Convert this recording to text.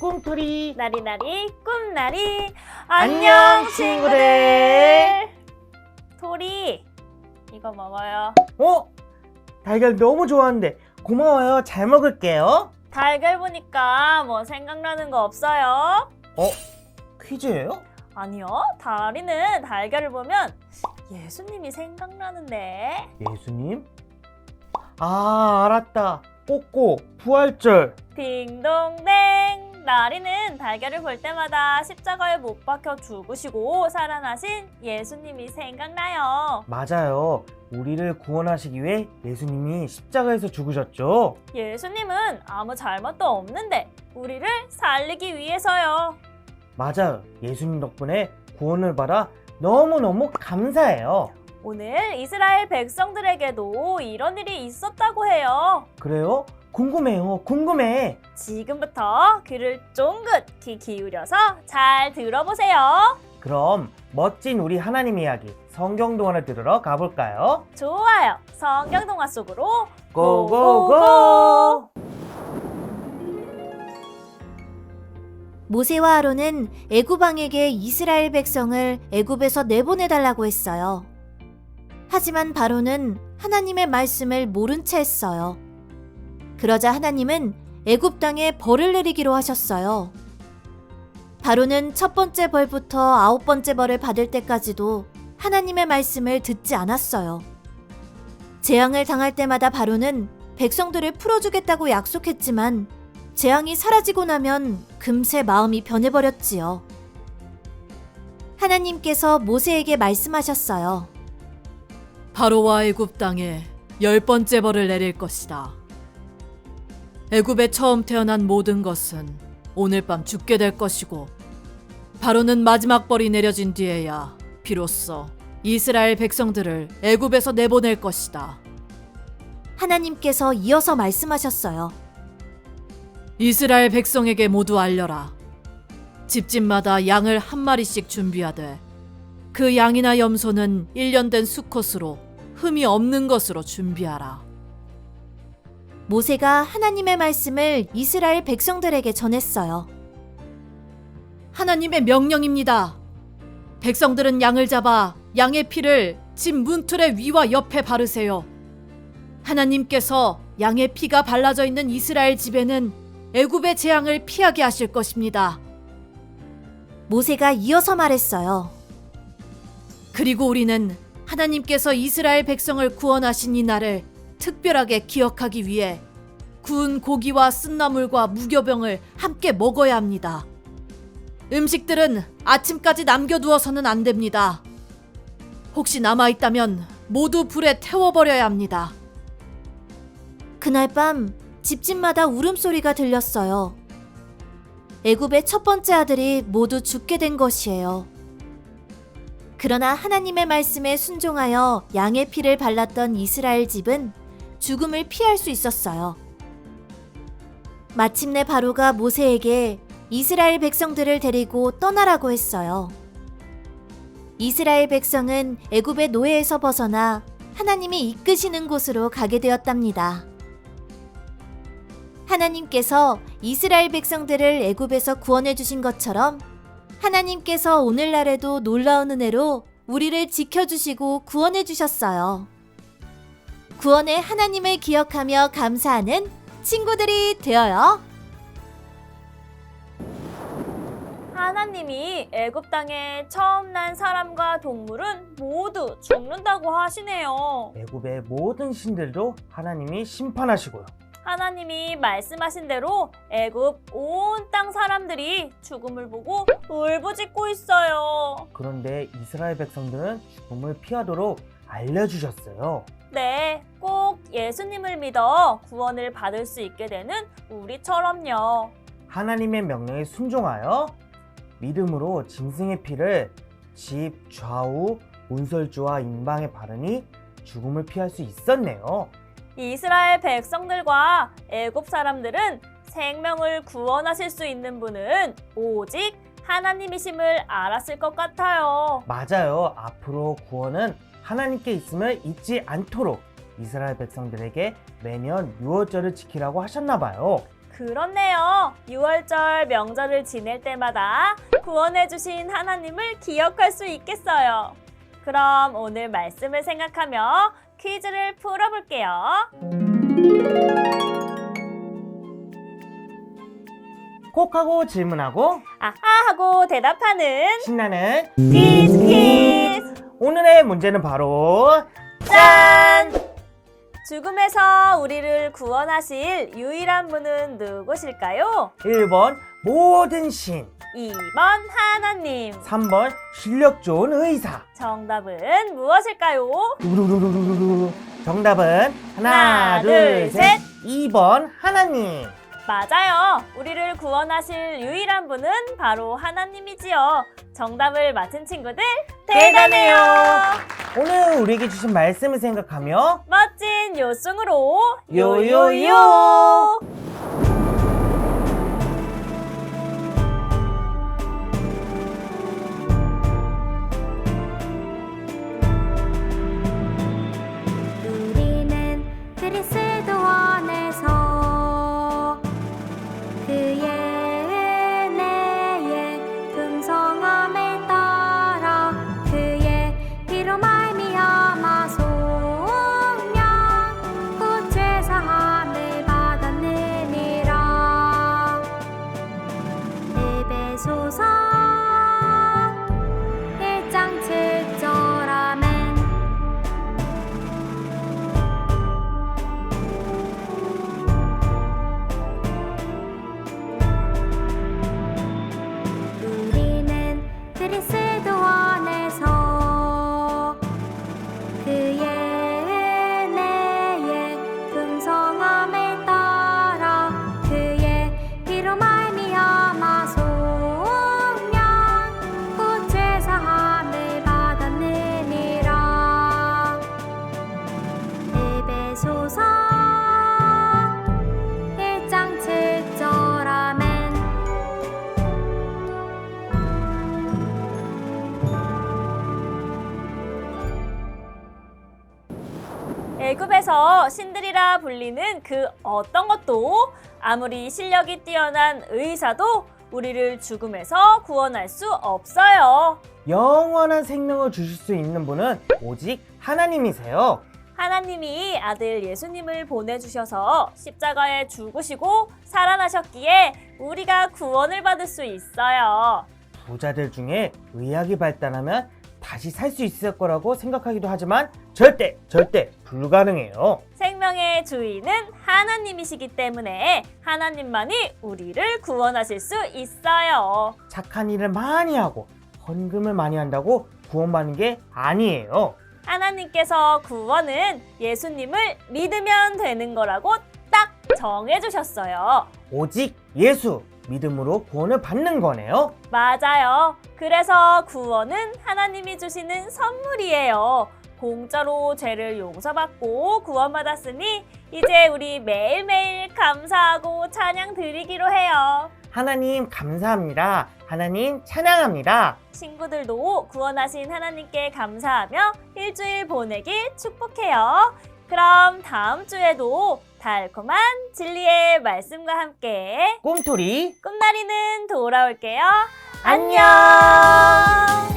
꿈토리 나리나리 꿈나리 안녕, 친구들. 토리 이거 먹어요 어? 달걀 너무 좋아하는데 고마워요 잘 먹을게요 달걀 보니까 뭐 생각나는 거 없어요? 어? 퀴즈예요? 아니요 다리는 달걀을 보면 예수님이 생각나는데 예수님? 아 알았다 꼬꼬 부활절. 딩동댕! 나리는 달걀을 볼 때마다 십자가에 못 박혀 죽으시고 살아나신 예수님이 생각나요. 맞아요. 우리를 구원하시기 위해 예수님이 십자가에서 죽으셨죠. 예수님은 아무 잘못도 없는데 우리를 살리기 위해서요. 맞아요. 예수님 덕분에 구원을 받아 너무너무 감사해요 오늘 이스라엘 백성들에게도 이런 일이 있었다고 해요. 그래요? 궁금해요 궁금해 지금부터 귀를 쫑긋 귀 기울여서 잘 들어보세요. 그럼 멋진 우리 하나님 이야기 성경 동화를 들으러 가볼까요? 좋아요. 성경 동화 속으로 고고고! 모세와 아론은 애굽 왕에게 이스라엘 백성을 애굽에서 내보내 달라고 했어요. 하지만 바로는 하나님의 말씀을 모른 채 했어요. 그러자 하나님은 애굽 땅에 벌을 내리기로 하셨어요. 바로는 첫 번째 벌부터 아홉 번째 벌을 받을 때까지도 하나님의 말씀을 듣지 않았어요. 재앙을 당할 때마다 바로는 백성들을 풀어주겠다고 약속했지만 재앙이 사라지고 나면 금세 마음이 변해버렸지요. 하나님께서 모세에게 말씀하셨어요. 바로와 애굽 땅에 열 번째 벌을 내릴 것이다. 애굽에 처음 태어난 모든 것은 오늘 밤 죽게 될 것이고 바로는 마지막 벌이 내려진 뒤에야 비로소 이스라엘 백성들을 애굽에서 내보낼 것이다. 하나님께서 이어서 말씀하셨어요. 이스라엘 백성에게 모두 알려라. 집집마다 양을 한 마리씩 준비하되 그 양이나 염소는 일년된 수컷으로 흠이 없는 것으로 준비하라. 모세가 하나님의 말씀을 이스라엘 백성들에게 전했어요. 하나님의 명령입니다. 백성들은 양을 잡아 양의 피를 집 문틀의 위와 옆에 바르세요. 하나님께서 양의 피가 발라져 있는 이스라엘 집에는 애굽의 재앙을 피하게 하실 것입니다. 모세가 이어서 말했어요. 그리고 우리는 하나님께서 이스라엘 백성을 구원하신 이 날을 특별하게 기억하기 위해 구운 고기와 쓴나물과 무교병을 함께 먹어야 합니다. 음식들은 아침까지 남겨두어서는 안 됩니다. 혹시 남아있다면 모두 불에 태워버려야 합니다. 그날 밤 집집마다 울음소리가 들렸어요. 애굽의 첫 번째 아들이 모두 죽게 된 것이에요. 그러나 하나님의 말씀에 순종하여 양의 피를 발랐던 이스라엘 집은 죽음을 피할 수 있었어요. 마침내 바로가 모세에게 이스라엘 백성들을 데리고 떠나라고 했어요. 이스라엘 백성은 애굽의 노예에서 벗어나 하나님이 이끄시는 곳으로 가게 되었답니다. 하나님께서 이스라엘 백성들을 애굽에서 구원해 주신 것처럼 하나님께서 오늘날에도 놀라운 은혜로 우리를 지켜주시고 구원해 주셨어요. 구원의 하나님을 기억하며 감사하는 친구들이 되어요. 하나님이 애굽 땅에 처음 난 사람과 동물은 모두 죽는다고 하시네요. 애굽의 모든 신들도 하나님이 심판하시고요 하나님이 말씀하신 대로 애굽 온 땅 사람들이 죽음을 보고 울부짖고 있어요. 그런데 이스라엘 백성들은 죽음을 피하도록 알려주셨어요 네, 꼭 예수님을 믿어 구원을 받을 수 있게 되는 우리처럼요. 하나님의 명령에 순종하여 믿음으로 짐승의 피를 집 좌우 문설주와 임방에 바르니 죽음을 피할 수 있었네요. 이스라엘 백성들과 애굽 사람들은 생명을 구원하실 수 있는 분은 오직 하나님이심을 알았을 것 같아요. 맞아요. 앞으로 구원은 하나님께 있음을 잊지 않도록 이스라엘 백성들에게 매년 유월절을 지키라고 하셨나 봐요. 그렇네요. 6월절 명절을 지낼 때마다 구원해주신 하나님을 기억할 수 있겠어요. 그럼 오늘 말씀을 생각하며 퀴즈를 풀어볼게요. 콕 하고 질문하고 아하 하고 대답하는 신나는 퀴즈 퀴즈! 오늘의 문제는 바로 짠! 죽음에서 우리를 구원하실 유일한 분은 누구실까요? 1번 모든 신 2번 하나님. 3번 실력 좋은 의사 정답은 무엇일까요? 정답은 하나, 하나, 둘, 둘, 셋. 셋. 2번 하나님. 맞아요. 우리를 구원하실 유일한 분은 바로 하나님이지요. 정답을 맞힌 친구들 대단해요. 오늘 우리에게 주신 말씀을 생각하며 멋진 요승으로 요요요. 애굽에서 신들이라 불리는 그 어떤 것도 아무리 실력이 뛰어난 의사도 우리를 죽음에서 구원할 수 없어요. 영원한 생명을 주실 수 있는 분은 오직 하나님이세요. 하나님이 아들 예수님을 보내주셔서 십자가에 죽으시고 살아나셨기에 우리가 구원을 받을 수 있어요. 부자들 중에 의학이 발달하면 다시 살 수 있을 거라고 생각하기도 하지만 절대 절대 불가능해요. 생명의 주인은 하나님이시기 때문에 하나님만이 우리를 구원하실 수 있어요. 착한 일을 많이 하고 헌금을 많이 한다고 구원받는 게 아니에요. 하나님께서 구원은 예수님을 믿으면 되는 거라고 딱 정해주셨어요. 오직 예수 믿음으로 구원을 받는 거네요. 맞아요. 그래서 구원은 하나님이 주시는 선물이에요. 공짜로 죄를 용서받고 구원받았으니 이제 우리 매일매일 감사하고 찬양 드리기로 해요. 하나님 감사합니다. 하나님 찬양합니다. 친구들도 구원하신 하나님께 감사하며 일주일 보내길 축복해요. 그럼 다음 주에도 달콤한 진리의 말씀과 함께 꿈토리 꿈나리는 돌아올게요. 안녕.